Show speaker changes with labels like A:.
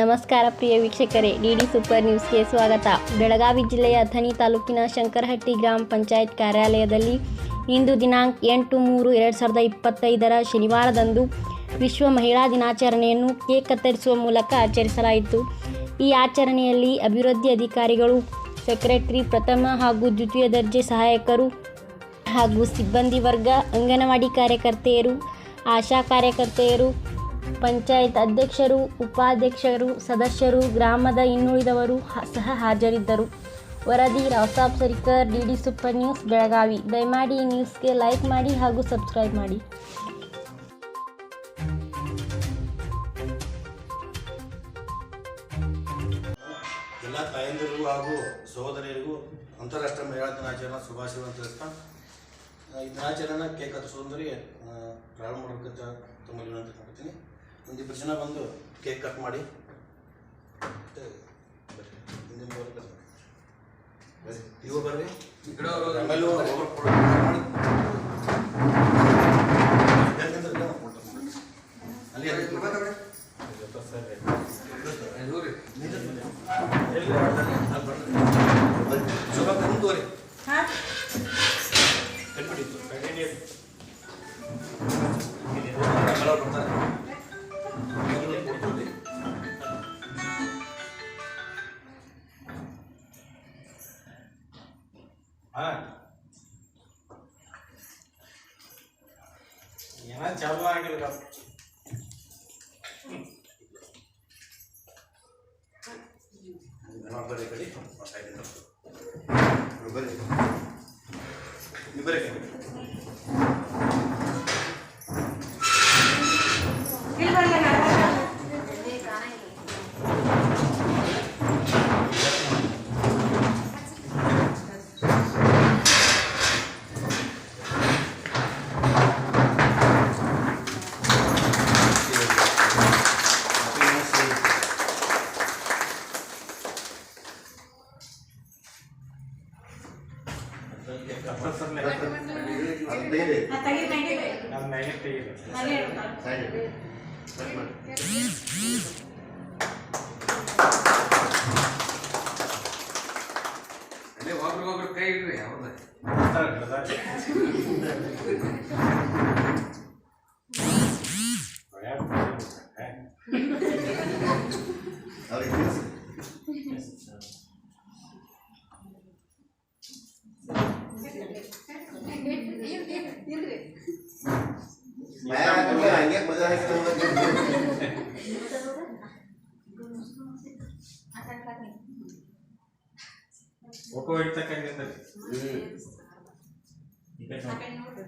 A: ನಮಸ್ಕಾರ ಪ್ರಿಯ ವೀಕ್ಷಕರೇ, D D super ನ್ಯೂಸ್ಗೆ ಸ್ವಾಗತ. ಬೆಳಗಾವಿ ಜಿಲ್ಲೆಯ ಅಥಣಿ ತಾಲೂಕಿನ ಶಂಕರಹಟ್ಟಿ ಗ್ರಾಮ ಪಂಚಾಯತ್ ಕಾರ್ಯಾಲಯದಲ್ಲಿ ಇಂದು ದಿನಾಂಕ ಎಂಟು ಮೂರು ಎರಡು ಸಾವಿರದ ಇಪ್ಪತ್ತೈದರ ಶನಿವಾರದಂದು ವಿಶ್ವ ಮಹಿಳಾ ದಿನಾಚರಣೆಯನ್ನು ಕೇಕ್ ಕತ್ತರಿಸುವ ಮೂಲಕ ಆಚರಿಸಲಾಯಿತು. ಈ ಆಚರಣೆಯಲ್ಲಿ ಅಭಿವೃದ್ಧಿ ಅಧಿಕಾರಿಗಳು, ಸೆಕ್ರೆಟರಿ ಪ್ರಥಮ ಹಾಗೂ ದ್ವಿತೀಯ ದರ್ಜೆ ಸಹಾಯಕರು ಹಾಗೂ ಸಿಬ್ಬಂದಿ ವರ್ಗ, ಅಂಗನವಾಡಿ ಕಾರ್ಯಕರ್ತೆಯರು, ಆಶಾ ಕಾರ್ಯಕರ್ತೆಯರು ಪಂಚಾಯತ್ ಅಧ್ಯಕ್ಷರು, ಉಪಾಧ್ಯಕ್ಷರು, ಸದಸ್ಯರು, ಗ್ರಾಮದ ಇನ್ನುಳಿದವರು ಸಹ ಹಾಜರಿದ್ದರು. ವರದಿ Raosab Sarikar, D D super news, Belagavi. ದಯಮಾಡಿ ಈ ನ್ಯೂಸ್ಗೆ ಲೈಕ್ ಮಾಡಿ ಹಾಗೂ ಸಬ್ಸ್ಕ್ರೈಬ್ ಮಾಡಿ.
B: ಎಲ್ಲ ತಾಯಂದಿರಿಗೂ ಹಾಗೂ ಸಹೋದರಿಯರಿಗೂ ಅಂತಾರಾಷ್ಟ್ರೀಯ ಮಹಿಳಾ ದಿನಾಚರಣೆ ಶುಭಾಶಯವನ್ನು ತಿಳಿಸ್ತಾ ಈ ದಿನಾಚರಣೆ ಕೇಕ್ ಸೌಂದರ್ಯ ಪ್ರಾರಂಭ ಮಾಡೋಕ್ಕಂತ ತಮ್ಮಲ್ಲಿ ವಿನಂತಿ ಮಾಡ್ತೀನಿ ಒಂದಿಬ್ಬರು ಜನ ಬಂದು ಕೇಕ್ ಕಟ್ ಮಾಡಿ. ನೀವು ಬರ್ರಿ. ಇವು ಆಮೇಲೆ
C: ಹಾ ಏನ ಚಾಲು
D: ಅಲ್ಲೇ ಒಬ್ರಿಗೊಬ್ರು ಕೈ ಇಡ್ರಿ ಅವ್ರದ್ದು
C: ಬರ್ತಾರೆ, ಬರ್ತಾರೆ. ಒಳ್ಳೆ ಹೇ.
B: ಅವ್ರಿಗೆ ತಿಳಿಸಿ. ಮ್ಯಾಗ ಹಾಕಿದ್ರೆ ಹಂಗೆ ಮದುವೆ ಹಾಕಿದ್ರೆ
C: ಫೋಟೋ ಇಡ್ತಕ್ಕಂಥ
B: ಹ್ಮ್.
C: ಈ ಕಡೆ ನೋಡಿ.